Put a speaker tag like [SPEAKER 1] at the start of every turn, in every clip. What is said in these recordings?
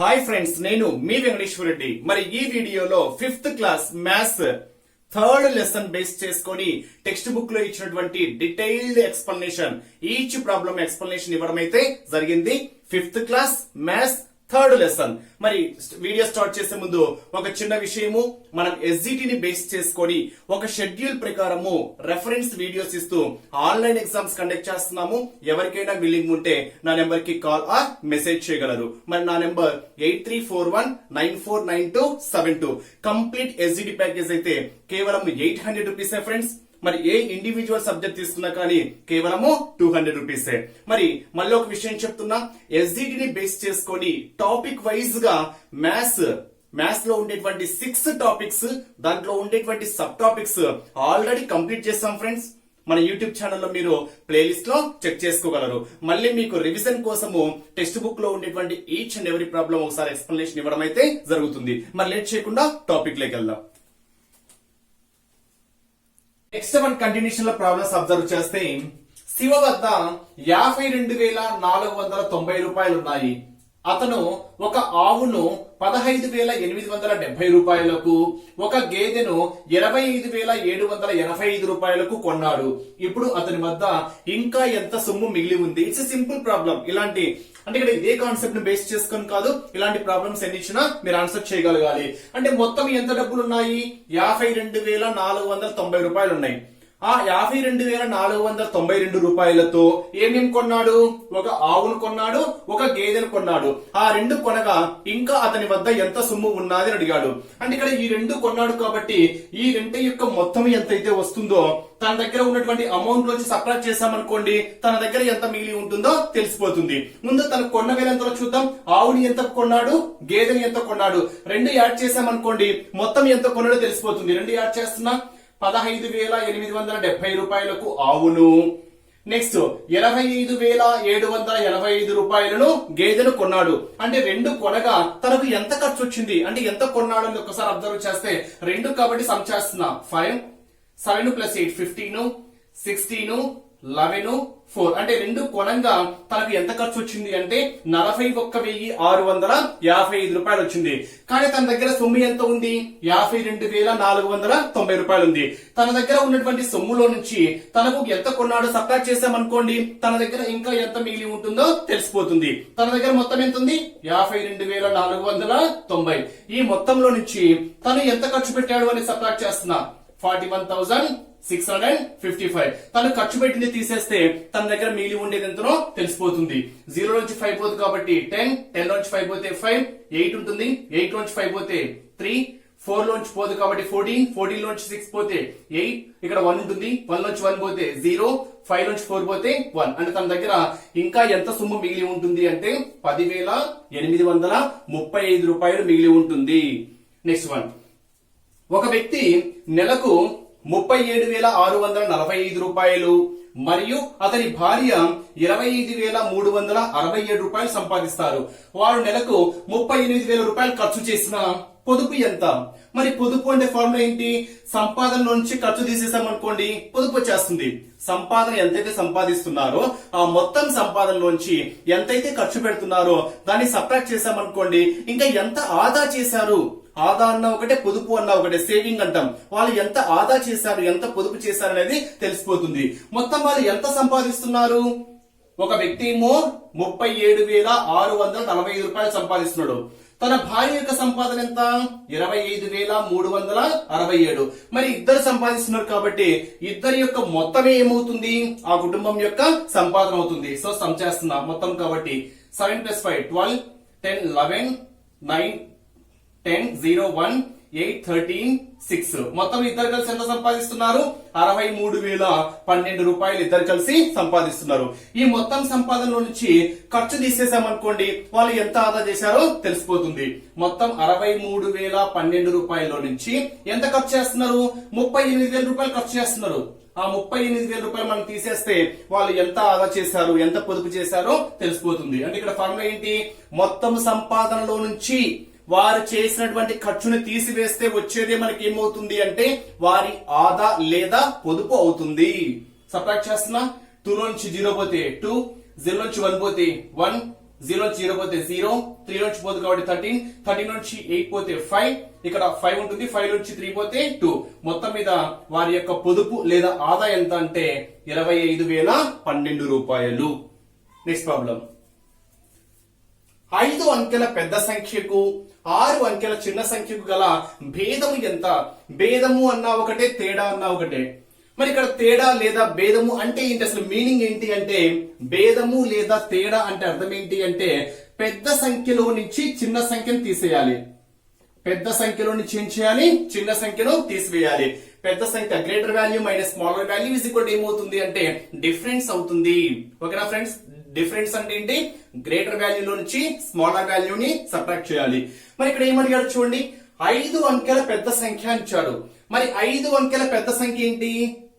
[SPEAKER 1] hi friends నేను మీ వెంకటేశ్వర రెడ్డి మరి ఈ వీడియోలో fifth class maths third lesson base చేసుకొని టెక్స్ట్ బుక్ లో ఇచ్చినటువంటి detailed explanation each problem explanation ఇవ్వడం అయితే జరిగింది fifth class maths third lesson మరి వీడియో స్టార్ట్ చేసే ముందు ఒక చిన్న విషయము మనం ని బేస్ చేసుకొని ఒక షెడ్యూల్ ప్రకారము రెఫరెన్స్ వీడియోస్ ఇస్తూ ఆన్లైన్ ఎగ్జామ్స్ కండక్ట్ చేస్తున్నాము ఎవరికైనా బిల్లింగ్ ఉంటే నా నెంబర్ కి కాల్ ఆర్ మెసేజ్ చేయగలరు మరి నా number eight three four one nine four nine two seven two complete SGT package అయితే కేవలం ఎయిట్ హండ్రెడ్ రూపీస్ ఫ్రెండ్స్ మరి ఏ ఇండివిజువల్ సబ్జెక్ట్ తీసుకున్నా కానీ కేవలము టూ హండ్రెడ్ రూపీసే మరి మళ్ళీ ఒక విషయం చెప్తున్నా ఎస్జిటిని బేస్ చేసుకొని టాపిక్ వైజ్ గా మ్యాథ్స్ మ్యాథ్స్ లో ఉండేటువంటి సిక్స్ టాపిక్స్ దాంట్లో ఉండేటువంటి సబ్ టాపిక్స్ ఆల్రెడీ కంప్లీట్ చేస్తాం ఫ్రెండ్స్ మన యూట్యూబ్ ఛానల్లో మీరు ప్లేలిస్ట్ లో చెక్ చేసుకోగలరు మళ్ళీ మీకు రివిజన్ కోసము టెక్స్ట్ బుక్ లో ఉండేటువంటి ఈచ్ అండ్ ఎవరీ ప్రాబ్లం ఒకసారి ఎక్స్ప్లెనేషన్ ఇవ్వడం అయితే జరుగుతుంది మరి లేట్ చేయకుండా టాపిక్ లేకెళ్దాం నెక్స్ట్ వన్ కంటిన్యూషన్ లో ప్రాబ్లమ్స్ అబ్జర్వ్ చేస్తే శివ వద్ద యాభై రెండు వేల నాలుగు వందల తొంభై రూపాయలు ఉన్నాయి అతను ఒక ఆవును పదహైదు వేల ఎనిమిది వందల డెబ్బై రూపాయలకు ఒక గేదెను ఇరవై ఐదు వేల ఏడు వందల ఎనభై ఐదు రూపాయలకు కొన్నాడు ఇప్పుడు అతని వద్ద ఇంకా ఎంత సొమ్ము మిగిలి ఉంది ఇట్స్ సింపుల్ ప్రాబ్లం ఇలాంటి అంటే ఇక్కడ ఇదే కాన్సెప్ట్ ను బేస్ చేసుకొని కాదు ఇలాంటి ప్రాబ్లమ్స్ ఎన్ని ఇచ్చినా మీరు ఆన్సర్ చేయగలగాలి అంటే మొత్తం ఎంత డబ్బులు ఉన్నాయి యాభై రెండు వేల నాలుగు వందల తొంభై రూపాయలు ఉన్నాయి ఆ యాభై రెండు వేల నాలుగు వందల తొంభై రెండు రూపాయలతో ఏమేం కొన్నాడు ఒక ఆవును కొన్నాడు ఒక గేదెను కొన్నాడు ఆ రెండు కొనగా ఇంకా అతని వద్ద ఎంత సొమ్ము ఉన్నది అడిగాడు అంటే ఇక్కడ ఈ రెండు కొన్నాడు కాబట్టి ఈ రెంట యొక్క మొత్తం ఎంతైతే వస్తుందో తన దగ్గర ఉన్నటువంటి అమౌంట్ నుంచి సప్లై చేశామనుకోండి తన దగ్గర ఎంత మిగిలి ఉంటుందో తెలిసిపోతుంది ముందు తన కొన్న వేల ఎంతలో చూద్దాం ఆవుని ఎంత కొన్నాడు గేదెని ఎంత కొన్నాడు రెండు యాడ్ చేశామనుకోండి మొత్తం ఎంత కొన్నాడో తెలిసిపోతుంది రెండు యాడ్ చేస్తున్నా పదహైదు వేల ఎనిమిది వందల డెబ్బై రూపాయలకు ఆవును నెక్స్ట్ ఇరవై ఐదు వేల ఏడు వందల ఎనభై ఐదు రూపాయలను గేదెను కొన్నాడు అంటే రెండు కొనగా తనకు ఎంత ఖర్చు వచ్చింది అంటే ఎంత కొన్నాడు అని ఒకసారి అబ్జర్వ్ చేస్తే రెండు కాబట్టి సమ్ చేస్తున్నా five seven plus eight fifty sixty eleven four అంటే రెండు కొనంగా తనకు ఎంత ఖర్చు వచ్చింది అంటే నలభై ఒక్క వెయ్యి ఆరు వందల యాభై ఐదు రూపాయలు వచ్చింది కానీ తన దగ్గర సొమ్ము ఎంత ఉంది యాభై రెండు వేల నాలుగు వందల తొంభై రూపాయలు ఉంది తన దగ్గర ఉన్నటువంటి సొమ్ములో నుంచి తనకు ఎంత కొన్నాడో సప్లై చేసామనుకోండి తన దగ్గర ఇంకా ఎంత మిగిలి ఉంటుందో తెలిసిపోతుంది తన దగ్గర మొత్తం ఎంత ఉంది యాభై రెండు వేల నాలుగు వందల తొంభై ఈ మొత్తంలో నుంచి తను ఎంత ఖర్చు పెట్టాడు అని సప్లై చేస్తున్నా forty one thousand six hundred fifty five తను ఖర్చు పెట్టింది తీసేస్తే తన దగ్గర మిగిలి ఉండేది ఎంతనో తెలిసిపోతుంది జీరో నుంచి ఫైవ్ పోదు కాబట్టి టెన్ టెన్ నుంచి ఫైవ్ పోతే ఫైవ్ ఎయిట్ ఉంటుంది ఎయిట్ నుంచి ఫైవ్ పోతే త్రీ ఫోర్ లోంచి పోదు కాబట్టి ఫోర్టీన్ ఫోర్టీన్ లోంచి సిక్స్ పోతే ఎయిట్ ఇక్కడ వన్ ఉంటుంది వన్ లోంచి వన్ పోతే జీరో ఫైవ్ నుంచి ఫోర్ పోతే వన్ అంటే తన దగ్గర ఇంకా ఎంత సొమ్ము మిగిలి ఉంటుంది అంటే పదివేల ఎనిమిది వందల ముప్పై ఐదు రూపాయలు మిగిలి ఉంటుంది నెక్స్ట్ వన్ ఒక వ్యక్తి నెలకు ముప్పై ఏడు వేల ఆరు వందల నలభై ఐదు రూపాయలు మరియు అతని భార్య ఇరవై ఐదు వేల మూడు వందల అరవై ఏడు రూపాయలు సంపాదిస్తారు వారు నెలకు ముప్పై ఎనిమిది వేల రూపాయలు ఖర్చు చేసిన పొదుపు ఎంత మరి పొదుపు అంటే ఫార్ములా ఏంటి సంపాదన నుంచి ఖర్చు తీసేసాం అనుకోండి పొదుపు వచ్చేస్తుంది సంపాదన ఎంతైతే సంపాదిస్తున్నారో ఆ మొత్తం సంపాదనలోంచి ఎంతైతే ఖర్చు పెడుతున్నారో దాన్ని సపరేట్ చేశామనుకోండి ఇంకా ఎంత ఆదా చేశారు ఆదా అన్న ఒకటే పొదుపు అన్న ఒకటే సేవింగ్ అంటాం వాళ్ళు ఎంత ఆదా చేశారు ఎంత పొదుపు చేశారు అనేది తెలిసిపోతుంది మొత్తం వాళ్ళు ఎంత సంపాదిస్తున్నారు ఒక వ్యక్తి ఏమో ముప్పై ఏడు వేల ఆరు వందల నలభై ఐదు రూపాయలు సంపాదిస్తున్నాడు తన భార్య యొక్క సంపాదన ఎంత ఇరవై ఐదు వేల మూడు వందల అరవై ఏడు మరి ఇద్దరు సంపాదిస్తున్నారు కాబట్టి ఇద్దరి యొక్క మొత్తమే ఏమవుతుంది ఆ కుటుంబం యొక్క సంపాదన అవుతుంది సో సమ్ చేస్తున్నా మొత్తం కాబట్టి seven plus five twelve ten eleven nine ten zero one eight thirteen six మొత్తం ఇద్దరు కలిసి ఎంత సంపాదిస్తున్నారు అరవై మూడు వేల పన్నెండు రూపాయలు ఇద్దరు కలిసి సంపాదిస్తున్నారు ఈ మొత్తం సంపాదనలో నుంచి ఖర్చు తీసేసామనుకోండి వాళ్ళు ఎంత ఆదా చేశారో తెలిసిపోతుంది మొత్తం అరవై మూడు వేల పన్నెండు రూపాయల నుంచి ఎంత ఖర్చు చేస్తున్నారు ముప్పై ఎనిమిది వేల రూపాయలు ఖర్చు చేస్తున్నారు ఆ ముప్పై ఎనిమిది వేల రూపాయలు మనం తీసేస్తే వాళ్ళు ఎంత ఆదా చేశారు ఎంత పొదుపు చేశారో తెలిసిపోతుంది అంటే ఇక్కడ ఫార్ములా ఏంటి మొత్తం సంపాదనలో నుంచి వారు చేసినటువంటి ఖర్చుని తీసివేస్తే వచ్చేదే మనకి ఏమవుతుంది అంటే వారి ఆదా లేదా పొదుపు అవుతుంది సపరేట్ చేస్తున్నా టూ నుంచి జీరో పోతే టూ జీరో నుంచి వన్ పోతే వన్ జీరో నుంచి జీరో పోతే జీరో త్రీ నుంచి పోదు కాబట్టి థర్టీన్ థర్టీ నుంచి ఎయిట్ పోతే ఫైవ్ ఇక్కడ ఫైవ్ ఉంటుంది ఫైవ్ నుంచి త్రీ పోతే టూ మొత్తం మీద వారి యొక్క పొదుపు లేదా ఆదా ఎంత అంటే ఇరవై ఐదు వేల పన్నెండు రూపాయలు నెక్స్ట్ ప్రాబ్లం ఐదు అంకెల పెద్ద సంఖ్యకు ఆరు అంకెల చిన్న సంఖ్యకు గల భేదము ఎంత భేదము అన్నా ఒకటే తేడా అన్నా ఒకటే మరి ఇక్కడ తేడా లేదా భేదము అంటే ఏంటి అసలు మీనింగ్ ఏంటి అంటే భేదము లేదా తేడా అంటే అర్థం ఏంటి అంటే పెద్ద సంఖ్యలో నుంచి చిన్న సంఖ్యను తీసేయాలి పెద్ద సంఖ్యలో నుంచి ఏం చేయాలి చిన్న సంఖ్యను తీసివేయాలి పెద్ద సంఖ్య greater value minus smaller value is equal ఏమవుతుంది అంటే డిఫరెన్స్ అవుతుంది ఓకేనా ఫ్రెండ్స్ డిఫరెన్స్ అంటే ఏంటి గ్రేటర్ వాల్యూలో నుంచి స్మాలర్ ని సబ్ట్రాక్ట్ చేయాలి మరి ఇక్కడ ఏమడిగాడు చూడండి ఐదు అంకెల పెద్ద సంఖ్య ఇచ్చాడు మరి ఐదు అంకెల పెద్ద సంఖ్య ఏంటి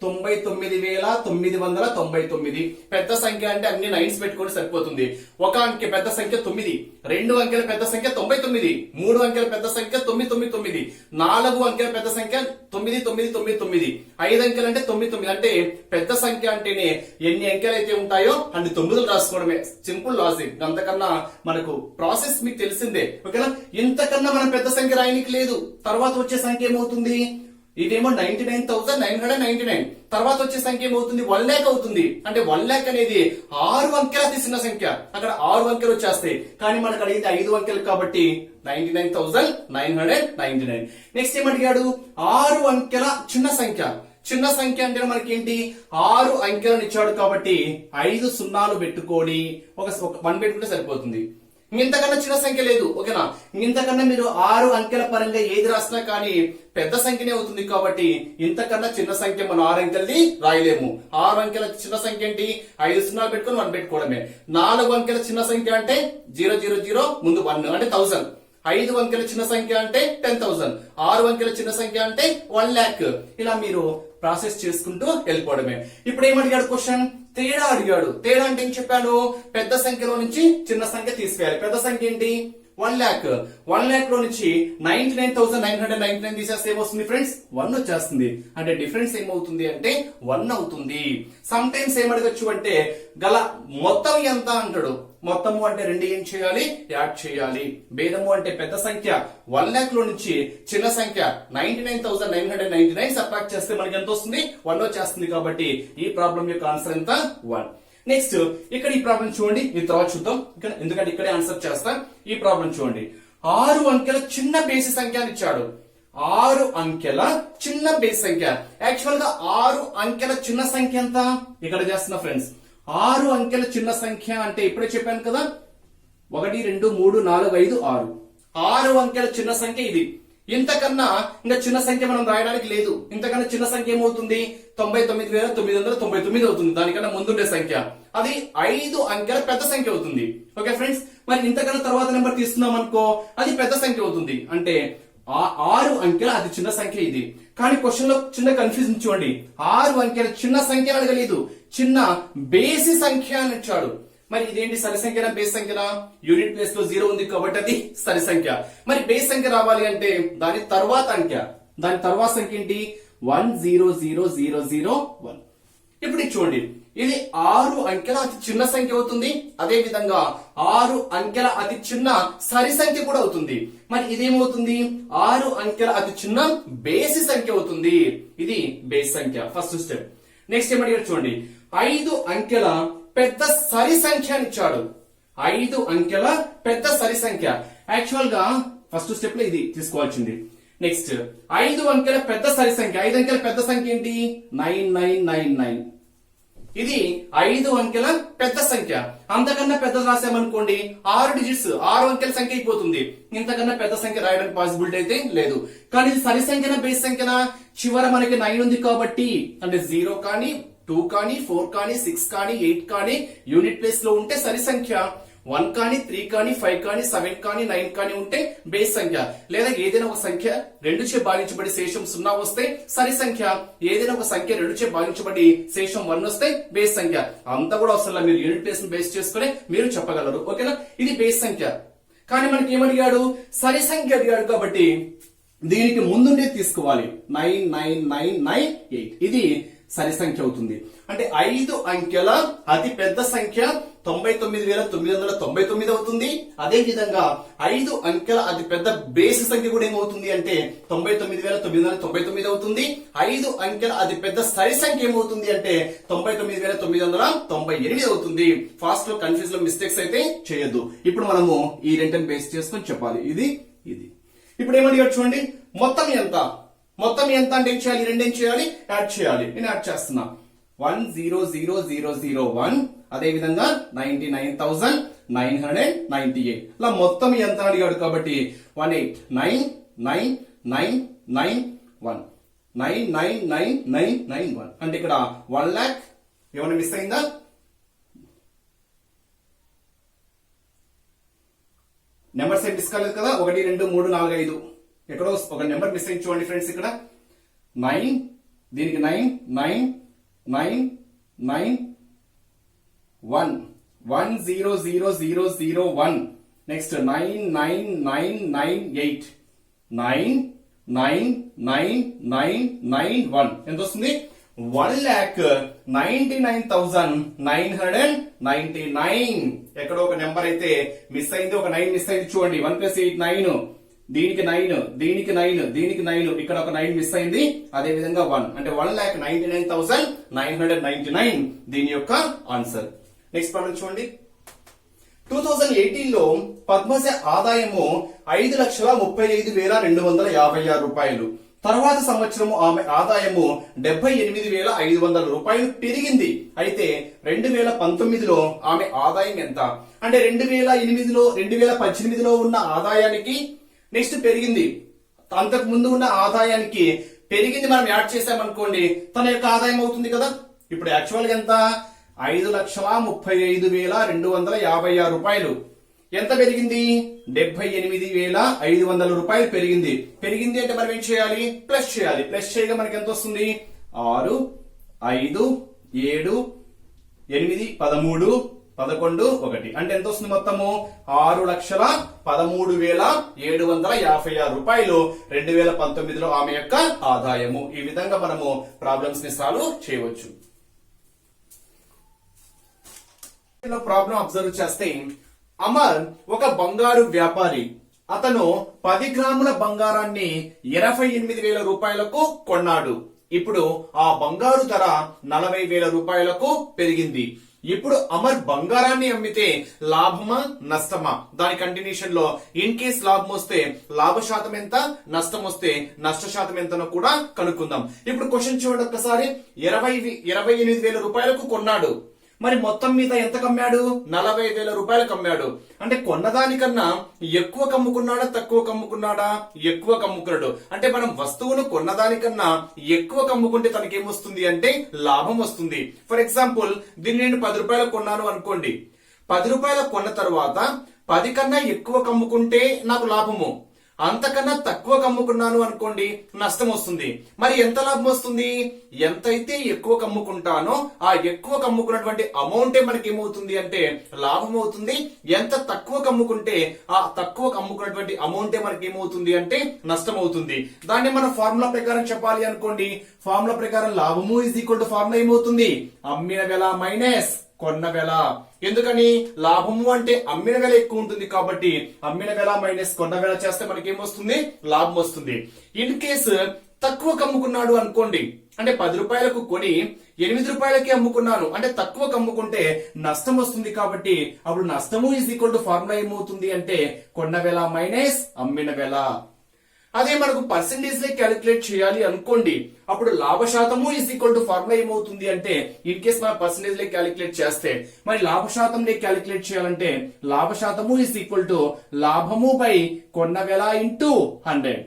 [SPEAKER 1] తొంభై తొమ్మిది వేల తొమ్మిది వందల తొంభై తొమ్మిది పెద్ద సంఖ్య అంటే అన్ని నైన్స్ పెట్టుకొని సరిపోతుంది ఒక అంకె పెద్ద సంఖ్య తొమ్మిది రెండు అంకెల పెద్ద సంఖ్య తొంభై తొమ్మిది మూడు అంకెల పెద్ద సంఖ్య తొమ్మిది తొమ్మిది తొమ్మిది నాలుగు అంకెల పెద్ద సంఖ్య తొమ్మిది తొమ్మిది తొమ్మిది తొమ్మిది ఐదు అంకెలు అంటే తొమ్మిది తొమ్మిది అంటే పెద్ద సంఖ్య అంటేనే ఎన్ని అంకెలు అయితే ఉంటాయో అన్ని తొమ్మిదిలు రాసుకోవడమే సింపుల్ లాజిక్ అంతకన్నా మనకు ప్రాసెస్ మీకు తెలిసిందే ఓకేనా ఇంతకన్నా మనం పెద్ద సంఖ్య రాయనికి లేదు తర్వాత వచ్చే సంఖ్య ఏమవుతుంది ఇదేమో ninety nine thousand nine hundred ninety nine తర్వాత వచ్చే సంఖ్య ఏమవుతుంది వన్ ల్యాక్ అవుతుంది అంటే వన్ ల్యాక్ అనేది ఆరు అంకెల తీసిన సంఖ్య అక్కడ ఆరు అంకెలు వచ్చేస్తాయి కానీ మనకు అడిగింది ఐదు అంకెలు కాబట్టి ninety nine thousand nine hundred ninety nine next ఏమడిగాడు ఆరు అంకెల చిన్న సంఖ్య చిన్న సంఖ్య అంటే మనకి ఏంటి ఆరు అంకెలను ఇచ్చాడు కాబట్టి ఐదు సున్నాలు పెట్టుకొని ఒక వన్ పెట్టుకుంటే సరిపోతుంది ఇంతకన్నా చిన్న సంఖ్య లేదు ఓకేనా ఇంతకన్నా మీరు ఆరు అంకెల పరంగా ఏది రాసినా కానీ పెద్ద సంఖ్యనే అవుతుంది కాబట్టి ఇంతకన్నా చిన్న సంఖ్య మనం ఆరు అంకెలది రాయలేము ఆరు అంకెల చిన్న సంఖ్య ఏంటి ఐదు సున్నా పెట్టుకుని వన్ పెట్టుకోవడమే నాలుగు అంకెల చిన్న సంఖ్య అంటే జీరో జీరో జీరో ముందు వన్ అంటే థౌసండ్ ఐదు అంకెల చిన్న సంఖ్య అంటే టెన్ థౌసండ్ ఆరు అంకెల చిన్న సంఖ్య అంటే వన్ ల్యాక్ ఇలా మీరు ప్రాసెస్ చేసుకుంటూ వెళ్ళిపోవడమే ఇప్పుడు ఏమడిగాడు క్వశ్చన్ తేడా అడిగాడు తేడా అంటే ఏం చెప్పాడు పెద్ద సంఖ్యలో నుంచి చిన్న సంఖ్య తీసివేయాలి పెద్ద సంఖ్య ఏంటి వన్ ల్యాక్ వన్ ల్యాక్ లో నుంచి ninety nine thousand nine hundred ninety nine తీసేస్తే ఏమొస్తుంది ఫ్రెండ్స్ వన్ వచ్చేస్తుంది అంటే డిఫరెన్స్ ఏమవుతుంది అంటే వన్ అవుతుంది సమ్ టైమ్స్ ఏమడగచ్చు అంటే గల మొత్తం ఎంత అంటాడు మొత్తము అంటే రెండు ఏం చేయాలి యాడ్ చేయాలి భేదము అంటే పెద్ద సంఖ్య వన్ ల్యాక్ లో నుంచి చిన్న సంఖ్య ninety nine thousand nine hundred ninety nine subtract చేస్తే మనకి ఎంత వస్తుంది వన్ వచ్చేస్తుంది కాబట్టి ఈ ప్రాబ్లం యొక్క ఆన్సర్ ఎంత వన్ నెక్స్ట్ ఇక్కడ ఈ ప్రాబ్లం చూడండి ఈ తర్వాత చూద్దాం ఇక్కడ ఎందుకంటే ఇక్కడే ఆన్సర్ చేస్తా ఈ ప్రాబ్లం చూడండి ఆరు అంకెల చిన్న బేసి సంఖ్య ఇచ్చాడు ఆరు అంకెల చిన్న బేసి సంఖ్య యాక్చువల్ గా ఆరు అంకెల చిన్న సంఖ్య ఎంత ఇక్కడ చేస్తున్నా ఫ్రెండ్స్ ఆరు అంకెల చిన్న సంఖ్య అంటే ఇప్పుడే చెప్పాను కదా ఒకటి రెండు మూడు నాలుగు ఐదు ఆరు ఆరు అంకెల చిన్న సంఖ్య ఇది ఇంతకన్నా ఇంకా చిన్న సంఖ్య మనం రాయడానికి లేదు ఇంతకన్నా చిన్న సంఖ్య ఏమవుతుంది తొంభై తొమ్మిది వేల తొమ్మిది వందల తొంభై తొమ్మిది అవుతుంది దానికన్నా ముందుండే సంఖ్య అది ఐదు అంకెల పెద్ద సంఖ్య అవుతుంది ఓకే ఫ్రెండ్స్ మరి ఇంతకన్నా తర్వాత నెంబర్ తీసుకున్నాం అనుకో అది పెద్ద సంఖ్య అవుతుంది అంటే ఆ ఆరు అంకెల అది చిన్న సంఖ్య ఇది కానీ క్వశ్చన్ లో చిన్న కన్ఫ్యూజన్ చూడండి ఆరు అంకెల చిన్న సంఖ్య అడగలేదు చిన్న బేసి సంఖ్య అని ఇచ్చాడు మరి ఇదేంటి సరి సంఖ్యనా బేస్ సంఖ్యనా యూనిట్ ప్లేస్ లో జీరో ఉంది కాబట్టి అది సరి సంఖ్య మరి బేస్ సంఖ్య రావాలి అంటే దాని తర్వాత అంఖ్య దాని తర్వాత సంఖ్య ఏంటి one zero zero zero zero one ఇప్పుడు చూడండి ఇది ఆరు అంకెల అతి చిన్న సంఖ్య అవుతుంది అదే విధంగా ఆరు అంకెల అతి చిన్న సరి సంఖ్య కూడా అవుతుంది మరి ఇదేమవుతుంది ఆరు అంకెల అతి చిన్న బేసి సంఖ్య అవుతుంది ఇది బేస్ సంఖ్య ఫస్ట్ స్టెప్ నెక్స్ట్ ఏమంటే చూడండి ఐదు అంకెల పెద్ద సరి సంఖ్య ఇచ్చాడు ఐదు అంకెల పెద్ద సరి సంఖ్య యాక్చువల్ గా ఫస్ట్ స్టెప్ లో ఇది తీసుకోవాల్సింది నెక్స్ట్ ఐదు అంకెల పెద్ద సరి సంఖ్య ఐదు అంకెల పెద్ద సంఖ్య ఏంటి నైన్ నైన్ నైన్ నైన్ ఇది ఐదు అంకెల పెద్ద సంఖ్య అంతకన్నా పెద్ద రాసామనుకోండి ఆరు డిజిట్స్ ఆరు అంకెల సంఖ్య అయిపోతుంది ఇంతకన్నా పెద్ద సంఖ్య రాయడానికి పాసిబిలిటీ అయితే లేదు కానీ ఇది సరి సంఖ్యన బేస్ సంఖ్యన చివర మనకి నైన్ ఉంది కాబట్టి అంటే జీరో కానీ టూ కానీ ఫోర్ కానీ సిక్స్ కానీ ఎయిట్ కానీ యూనిట్ ప్లేస్ లో ఉంటే సరి సంఖ్య వన్ కానీ త్రీ కానీ ఫైవ్ కానీ సెవెన్ కానీ నైన్ కానీ ఉంటే బేస్ సంఖ్య లేదా ఏదైనా ఒక సంఖ్య రెండు చే భాగించబడి శేషం సున్నా వస్తే సరి సంఖ్య ఏదైనా ఒక సంఖ్య రెండు చే భాగించబడి శేషం వన్ వస్తే బేస్ సంఖ్య అంతా కూడా అవసరం మీరు యూనిట్ ప్లేస్ బేస్ చేసుకుని మీరు చెప్పగలరు ఓకేనా ఇది బేస్ సంఖ్య కానీ మనకి ఏమడిగాడు సరి సంఖ్య అడిగాడు కాబట్టి దీనికి ముందుండే తీసుకోవాలి nine nine nine nine eight ఇది సరి సంఖ్య అవుతుంది అంటే ఐదు అంకెల అతి పెద్ద సంఖ్య తొంభై తొమ్మిది వేల తొమ్మిది వందల తొంభై తొమ్మిది అవుతుంది అదే విధంగా ఐదు అంకెల అతి పెద్ద బేస్ సంఖ్య కూడా ఏమవుతుంది అంటే తొంభై తొమ్మిది వేల తొమ్మిది వందల తొంభై తొమ్మిది అవుతుంది ఐదు అంకెల అతి పెద్ద సరి సంఖ్య ఏమవుతుంది అంటే తొంభై తొమ్మిది వేల తొమ్మిది వందల తొంభై ఎనిమిది అవుతుంది ఫాస్ట్ లో కన్ఫ్యూజ్ లో మిస్టేక్స్ అయితే చేయొద్దు ఇప్పుడు మనము ఈ రెంటని బేస్ చేసుకొని చెప్పాలి ఇది ఇది ఇప్పుడు ఏమడిగారు చూడండి మొత్తం ఎంత మొత్తం ఎంత అంటే ఏం చేయాలి రెండు ఏం చేయాలి యాడ్ చేయాలి నేను యాడ్ చేస్తున్నా one zero zero zero zero one అదే విధంగా ninety nine thousand nine hundred ninety eight ఇలా మొత్తం ఎంత అడిగాడు కాబట్టి one eight nine nine nine nine one nine nine nine nine nine one అంటే ఇక్కడ వన్ ల్యాక్ ఏమైనా మిస్ అయిందా నెంబర్స్ ఏం మిస్ కాలేదు కదా ఒకటి రెండు మూడు నాలుగు ఐదు ఎక్కడో ఒక నెంబర్ మిస్ అయింది చూడండి ఫ్రెండ్స్ ఇక్కడ నైన్ దీనికి nine nine nine nine one one zero zero zero zero one next nine nine nine nine eight nine nine nine nine nine one ఎంత వస్తుంది one lakh ninety nine thousand nine hundred ninety nine ఎక్కడో ఒక number అయితే miss అయింది ఒక nine miss అయింది చూడండి one plus eight nine దీనికి నైన్ దీనికి నైన్ దీనికి నైన్ ఇక్కడ ఒక నైన్ మిస్ అయింది అదే విధంగా వన్ అంటే one lakh ninety nine thousand nine hundred ninety nine దీని యొక్క ఆన్సర్ నెక్స్ట్ ప్రాబ్లం చూడండి టూ థౌజండ్ ఎయిటీన్ లో పద్మశ ఆదాయము ఐదు లక్షల ముప్పై ఐదు వేల రెండు వందల యాభై ఆరు రూపాయలు తర్వాత సంవత్సరము ఆమె ఆదాయము డెబ్బై ఎనిమిది వేల ఐదు వందల రూపాయలు పెరిగింది అయితే రెండు వేల పంతొమ్మిదిలో ఆమె ఆదాయం ఎంత అంటే రెండు వేల ఎనిమిదిలో రెండు వేల పద్దెనిమిదిలో ఉన్న ఆదాయానికి నెక్స్ట్ పెరిగింది అంతకు ముందు ఉన్న ఆదాయానికి పెరిగింది మనం యాడ్ చేసామనుకోండి తన యొక్క ఆదాయం అవుతుంది కదా ఇప్పుడు యాక్చువల్గా ఎంత ఐదు లక్షల ముప్పై ఐదు వేల రెండు వందల యాభై ఆరు రూపాయలు ఎంత పెరిగింది డెబ్బై ఎనిమిది వేల ఐదు వందల రూపాయలు పెరిగింది పెరిగింది అంటే మనం ఏం చేయాలి ప్లస్ చేయాలి ప్లస్ చేయగా మనకి ఎంత వస్తుంది ఆరు ఐదు ఏడు ఎనిమిది పదమూడు పదకొండు ఒకటి అంటే ఎంత వస్తుంది మొత్తము ఆరు లక్షల పదమూడు వేల ఏడు వందల యాభై ఆరు రూపాయలు రెండు వేల పంతొమ్మిదిలో ఆమె యొక్క ఆదాయము ఈ విధంగా మనము ప్రాబ్లమ్స్ ని సాల్వ్ చేయవచ్చు ప్రాబ్లం అబ్జర్వ్ చేస్తే అమర్ ఒక బంగారు వ్యాపారి అతను పది గ్రాముల బంగారాన్ని ఇరవై ఎనిమిది వేల రూపాయలకు కొన్నాడు ఇప్పుడు ఆ బంగారు ధర నలభై వేల రూపాయలకు పెరిగింది ఇప్పుడు అమర్ బంగారాన్ని అమ్మితే లాభమా నష్టమా దాని కంటిన్యూషన్ లో ఇన్ కేస్ లాభం వస్తే లాభ శాతం ఎంత నష్టం వస్తే నష్ట శాతం ఎంతనో కూడా కనుక్కుందాం ఇప్పుడు క్వశ్చన్ చూడండి ఒక్కసారి ఇరవై ఇరవై ఎనిమిది వేల రూపాయలకు కొన్నాడు మరి మొత్తం మీద ఎంత కమ్మాడు నలభై వేల రూపాయలు కమ్మాడు అంటే కొన్నదానికన్నా ఎక్కువ కమ్ముకున్నాడా తక్కువ కమ్ముకున్నాడా ఎక్కువ కమ్ముకున్నాడు అంటే మనం వస్తువును కొన్నదానికన్నా ఎక్కువ కమ్ముకుంటే తనకి ఏమొస్తుంది అంటే లాభం వస్తుంది ఫర్ ఎగ్జాంపుల్ దీన్ని నేను పది రూపాయలు కొన్నాను అనుకోండి పది రూపాయలు కొన్న తర్వాత పది కన్నా ఎక్కువ కమ్ముకుంటే నాకు లాభము అంతకన్నా తక్కువ కమ్ముకున్నాను అనుకోండి నష్టం వస్తుంది మరి ఎంత లాభం వస్తుంది ఎంతైతే ఎక్కువ కమ్ముకుంటానో ఆ ఎక్కువ కమ్ముకున్నటువంటి అమౌంటే మనకి ఏమవుతుంది అంటే లాభం అవుతుంది ఎంత తక్కువ కమ్ముకుంటే ఆ తక్కువ కమ్ముకున్నటువంటి అమౌంటే మనకి ఏమవుతుంది అంటే నష్టం అవుతుంది దాన్ని మన ఫార్ములా ప్రకారం చెప్పాలి అనుకోండి ఫార్ములా ప్రకారం లాభము ఈజ్ ఈక్వల్ టు ఫార్ములా ఏమవుతుంది అమ్మిన వెల మైనస్ కొన్న వెల ఎందుకని లాభము అంటే అమ్మిన వెల ఎక్కువ ఉంటుంది కాబట్టి అమ్మిన వెల మైనస్ కొన్న వెల చేస్తే మనకేమొస్తుంది లాభం వస్తుంది ఇన్ కేసు తక్కువ కమ్ముకున్నాడు అనుకోండి అంటే పది రూపాయలకు కొని ఎనిమిది రూపాయలకి అమ్ముకున్నాను అంటే తక్కువ కమ్ముకుంటే నష్టం వస్తుంది కాబట్టి అప్పుడు నష్టము ఈజ్ ఈక్వల్ టు ఫార్ములా ఏమవుతుంది అంటే కొన్న వేళ మైనస్ అమ్మిన వేళ అదే మనకు లే క్యాలిక్యులేట్ చేయాలి అనుకోండి అప్పుడు లాభ శాతము ఈజ్ ఈక్వల్ టు ఫార్ములా ఏమవుతుంది అంటే ఇన్ కేస్ మనం పర్సంటేజ్ లే క్యాలిక్యులేట్ చేస్తే మరి లాభ శాతం లే క్యాలిక్యులేట్ చేయాలంటే లాభ శాతము ఈజ్ ఈక్వల్ టు లాభము బై కొన్న ఇంటూ హండ్రెడ్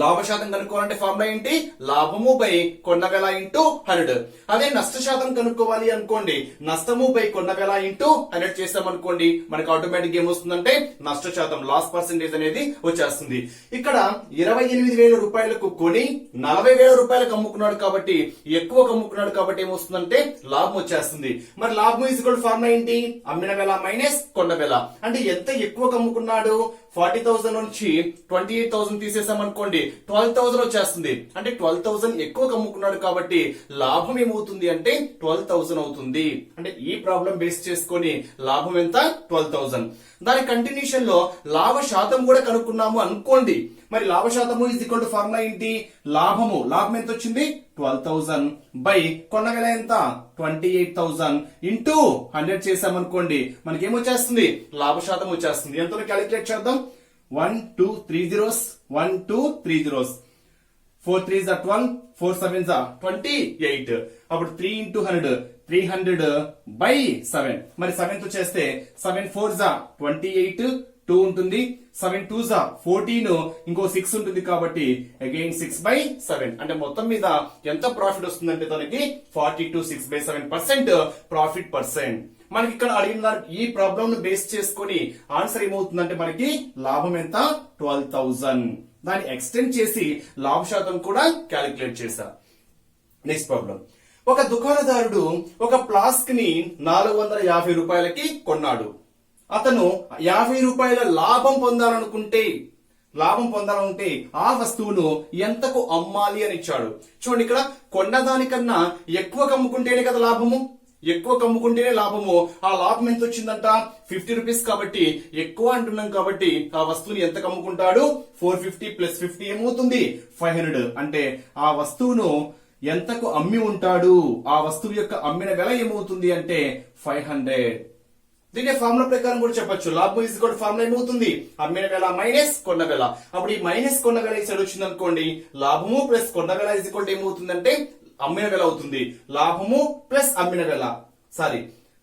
[SPEAKER 1] లాభ శాతం కనుక్కోవాలంటే ఫార్ములా ఏంటి లాభము బై కొండగల ఇంటూ హండ్రెడ్ అదే నష్ట శాతం కనుక్కోవాలి అనుకోండి నష్టము బై కొండగల ఇంటూ హండ్రెడ్ అనుకోండి మనకి ఆటోమేటిక్ ఏమొస్తుందంటే నష్ట శాతం లాస్ పర్సెంటేజ్ అనేది వచ్చేస్తుంది ఇక్కడ ఇరవై ఎనిమిది వేల రూపాయలకు కొని నలభై వేల రూపాయలకు అమ్ముకున్నాడు కాబట్టి ఎక్కువ అమ్ముకున్నాడు కాబట్టి ఏమొస్తుందంటే లాభం వచ్చేస్తుంది మరి లాభం ఈజ్వల్ ఫార్ములా ఏంటి అమ్మిన వెల మైనస్ కొండ అంటే ఎంత ఎక్కువ అమ్ముకున్నాడు ఫార్టీ థౌసండ్ నుంచి ట్వంటీ ఎయిట్ థౌసండ్ అనుకోండి కాబట్టి ట్వెల్వ్ థౌసండ్ వచ్చేస్తుంది అంటే ట్వెల్వ్ థౌసండ్ ఎక్కువ కమ్ముకున్నాడు కాబట్టి లాభం ఏమవుతుంది అంటే ట్వెల్వ్ థౌసండ్ అవుతుంది అంటే ఈ ప్రాబ్లం బేస్ చేసుకొని లాభం ఎంత ట్వెల్వ్ థౌసండ్ దాని కంటిన్యూషన్ లో లాభ శాతం కూడా కనుక్కున్నాము అనుకోండి మరి లాభ శాతము ఇది ఈక్వల్ ఫార్ములా ఏంటి లాభము లాభం ఎంత వచ్చింది ట్వెల్వ్ థౌసండ్ బై కొన్న ఎంత twenty eight thousand into hundred చేసామనుకోండి మనకేమొచ్చేస్తుంది లాభ శాతం వచ్చేస్తుంది ఎంతో క్యాలిక్యులేట్ చేద్దాం one two three zeros one two three zeros four three జా ట్వెల్వ్ ఫోర్ సెవెన్ జా ట్వంటీ ఎయిట్ అప్పుడు three into hundred three hundred by seven మరి సెవెన్ తో చేస్తే సెవెన్ ఫోర్ జా ట్వంటీ ఎయిట్ టూ ఉంటుంది సెవెన్ టూ జా ఫోర్టీన్ ఇంకో సిక్స్ ఉంటుంది కాబట్టి అగైన్ సిక్స్ బై సెవెన్ అంటే మొత్తం మీద ఎంత ప్రాఫిట్ వస్తుందంటే తనకి forty two six by seven percent profit percent మనకి ఇక్కడ అడిగిన దానికి ఈ ప్రాబ్లం ను బేస్ చేసుకొని ఆన్సర్ ఏమవుతుందంటే మనకి లాభం ఎంత ట్వెల్వ్ థౌజండ్ దాన్ని ఎక్స్టెండ్ చేసి లాభ శాతం కూడా క్యాలిక్యులేట్ చేశా నెక్స్ట్ ప్రాబ్లం ఒక దుకాణదారుడు ఒక ఫ్లాస్క్ ని నాలుగు వందల యాభై రూపాయలకి కొన్నాడు అతను యాభై రూపాయల లాభం పొందాలనుకుంటే లాభం పొందాలంటే ఆ వస్తువును ఎంతకు అమ్మాలి అని ఇచ్చాడు చూడండి ఇక్కడ కొన్నదానికన్నా ఎక్కువ కమ్ముకుంటేనే కదా లాభము ఎక్కువ కమ్ముకుంటేనే లాభము ఆ లాభం ఎంత వచ్చిందంట ఫిఫ్టీ రూపీస్ కాబట్టి ఎక్కువ అంటున్నాం కాబట్టి ఆ వస్తువుని ఎంత కమ్ముకుంటాడు ఫోర్ ఫిఫ్టీ ప్లస్ ఫిఫ్టీ ఏమవుతుంది ఫైవ్ హండ్రెడ్ అంటే ఆ వస్తువును ఎంతకు అమ్మి ఉంటాడు ఆ వస్తువు యొక్క అమ్మిన వెల ఏమవుతుంది అంటే ఫైవ్ హండ్రెడ్ దీని ఫార్ములా ప్రకారం కూడా చెప్పొచ్చు లాభం ఇస్ కూడా ఫార్ములా ఏమవుతుంది అమ్మిన వెల మైనస్ కొన్న వెల అప్పుడు ఈ మైనస్ కొన్న వెల ఈ వచ్చింది అనుకోండి లాభము ప్లస్ కొన్న వెల ఈజ్ ఏమవుతుంది ఏమవుతుందంటే అమ్మిన వెల అవుతుంది లాభము ప్లస్ అమ్మిన వెల సారీ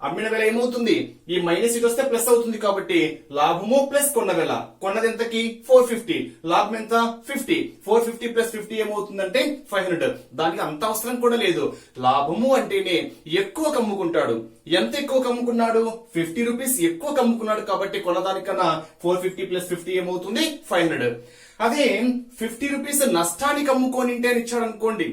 [SPEAKER 1] అమ్మిన వెల ఏమవుతుంది ఈ మైనస్ ఇటు వస్తే ప్లస్ అవుతుంది కాబట్టి లాభము ప్లస్ కొన్న వెల కొన్నది ఎంతకి ఫోర్ ఫిఫ్టీ లాభం ఎంత fifty four fifty plus fifty ఏమవుతుందంటే ఫైవ్ హండ్రెడ్ దానికి అంత అవసరం కూడా లేదు లాభము అంటేనే ఎక్కువ కమ్ముకుంటాడు ఎంత ఎక్కువ కమ్ముకున్నాడు ఫిఫ్టీ రూపీస్ ఎక్కువ కమ్ముకున్నాడు కాబట్టి కొన్నదానికన్నా ఫోర్ ఫిఫ్టీ ప్లస్ ఫిఫ్టీ ఏమవుతుంది ఫైవ్ హండ్రెడ్ అదే ఫిఫ్టీ రూపీస్ నష్టానికి అమ్ముకొని ఇచ్చాడు అనుకోండి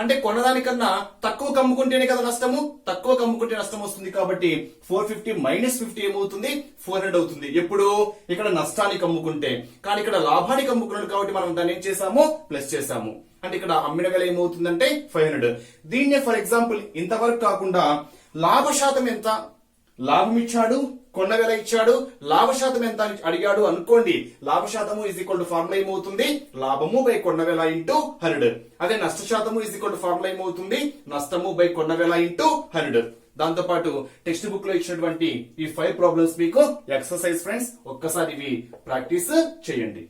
[SPEAKER 1] అంటే కొనదానికన్నా తక్కువ కమ్ముకుంటేనే కదా నష్టము తక్కువ కమ్ముకుంటే నష్టం వస్తుంది కాబట్టి ఫోర్ ఫిఫ్టీ మైనస్ ఫిఫ్టీ ఏమవుతుంది ఫోర్ హండ్రెడ్ అవుతుంది ఎప్పుడు ఇక్కడ నష్టానికి అమ్ముకుంటే కానీ ఇక్కడ లాభానికి కమ్ముకున్నాడు కాబట్టి మనం దాన్ని ఏం చేసాము ప్లస్ చేసాము అంటే ఇక్కడ అమ్మిన వెల ఏమవుతుందంటే ఫైవ్ హండ్రెడ్ దీన్నే ఫర్ ఎగ్జాంపుల్ ఇంతవరకు కాకుండా లాభ శాతం ఎంత లాభం ఇచ్చాడు కొండ వెల ఇచ్చాడు లాభశాతం ఎంత అడిగాడు అనుకోండి లాభశాతము ఇజ్ ఈక్వల్ టు ఫార్ములా ఏమవుతుంది లాభము బై కొండ వెల ఇంటూ హండ్రెడ్ అదే నష్టశాతము ఇజ్ ఈక్వల్ టు ఫార్ములా ఏమవుతుంది నష్టము బై కొండ వెల ఇంటూ హండ్రెడ్ దాంతో పాటు టెక్స్ట్ బుక్ లో ఇచ్చినటువంటి ఈ ఫైవ్ ప్రాబ్లమ్స్ మీకు ఎక్సర్సైజ్ ఫ్రెండ్స్ ఒక్కసారి ఇవి ప్రాక్టీస్ చేయండి